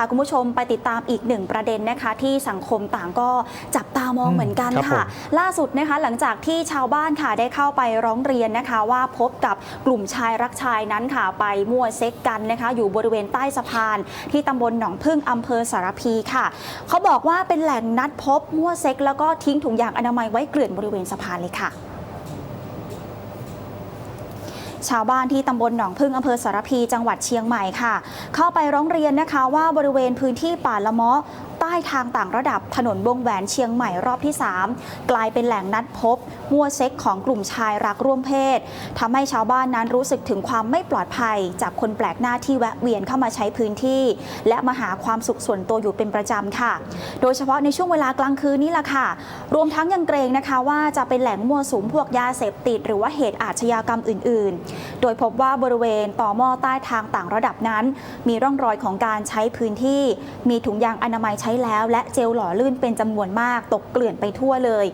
าคุณผู้ชมไปติดตามอีกหนึ่งประเด็นนะคะที่สังคมต่างก็จับตามองอืมเหมือนกันครับค่ะผมล่าสุดนะคะหลังจากที่ชาวบ้านค่ะได้เข้าไปร้องเรียนนะคะ ว่าพบกับกลุ่มชายรักชายนั้นค่ะไปมั่วเซ็กกันนะคะ อยู่บริเวณใต้สะพาน ที่ตำบลหนองพึ่งอำเภอสารพีค่ะ เขาบอกว่าเป็นแหล่งนัดพบมั่วเซ็กแล้วก็ทิ้งถุงยางอนามัยไว้เกลื่อนบริเวณสะพานเลยค่ะ ชาวบ้านที่ตำบลหนองพึ่งอำเภอสารพีจังหวัดเชียงใหม่ค่ะ เข้าไปร้องเรียนนะคะว่าบริเวณพื้นที่ป่าละเมาะ ใต้ทางต่างระดับถนนวงแหวนเชียงใหม่รอบที่ 3 กลายเป็นแหล่งนัดพบ มั่วเซ็กของกลุ่มชายรักร่วมเพศทำให้ชาวบ้านนั้นรู้สึกถึงความไม่ปลอดภัย จากคนแปลกหน้าที่แวะเวียนเข้ามาใช้พื้นที่ และมาหาความสุขส่วนตัวอยู่เป็นประจำค่ะ โดยเฉพาะในช่วงเวลากลางคืนนี่แหละค่ะ รวมทั้งยังเกรงนะคะว่าจะเป็นแหล่งมั่วสุมพวกยาเสพติด หรือว่าเหตุอาชญากรรมอื่น ๆ โดยพบว่าบริเวณต่อหม้อใต้ทางต่างระดับนั้น มีร่องรอยของการใช้พื้นที่ มีถุงยางอนามัยใช้แล้ว และเจลหล่อลื่นเป็นจำนวนมากตกเกลื่อนไปทั่วเลย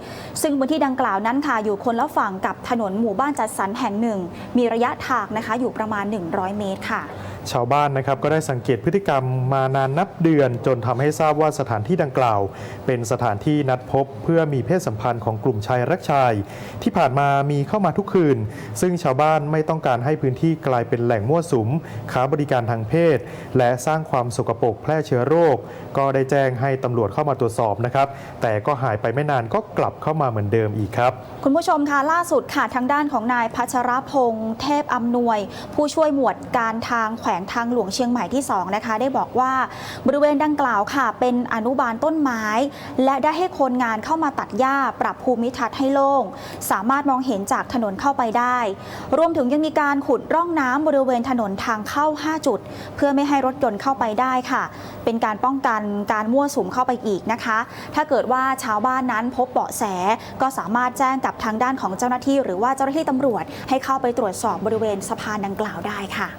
ซึ่งพื้นที่ดังกล่าวนั้นค่ะอยู่คนละฝั่งกับถนนหมู่บ้านจัดสรรแห่งหนึ่ง มีระยะทางนะคะอยู่ประมาณ 100 เมตรค่ะ ชาวบ้านนะครับก็ได้สังเกตพฤติกรรมมานานนับเดือน จนทำให้ทราบว่าสถานที่ดังกล่าว เป็นสถานที่นัดพบเพื่อมีเพศสัมพันธ์ของกลุ่มชายรักชาย ที่ผ่านมามีเข้ามาทุกคืน ซึ่งชาวบ้านไม่ต้องการให้พื้นที่กลายเป็นแหล่งมั่วสุมค้าบริการทางเพศ และสร้างความสกปรกแพร่เชื้อโรค ก็ได้แจ้งให้ตำรวจเข้ามาตรวจสอบนะครับแต่ก็หายไปไม่นานก็กลับเข้ามาเหมือนเดิมอีกครับ คุณผู้ชมคะล่าสุดค่ะทางด้านของนายพัชรพงษ์เทพอำนวย ผู้ช่วยหมวดการทางแขวงทางหลวงเชียงใหม่ที่2นะคะได้บอกว่าบริเวณดังกล่าวค่ะ เป็นอนุบาลต้นไม้ และได้ให้คนงานเข้ามาตัดหญ้า ปรับภูมิทัศน์ให้โล่ง สามารถมองเห็นจากถนนเข้าไปได้ รวมถึงยังมีการขุดร่องน้ำบริเวณถนนทางเข้า 5 จุด เพื่อไม่ให้รถยนต์เข้าไปได้ค่ะ เป็นการป้องกันการมั่วสุมเข้าไปอีกนะคะ ถ้าเกิดว่าชาวบ้านนั้นพบเบาะแสก็สามารถแจ้งกับทางด้านของเจ้าหน้าที่ หรือว่าเจ้าหน้าที่ตำรวจให้เข้าไปตรวจสอบบริเวณสะพานดังกล่าวได้ค่ะ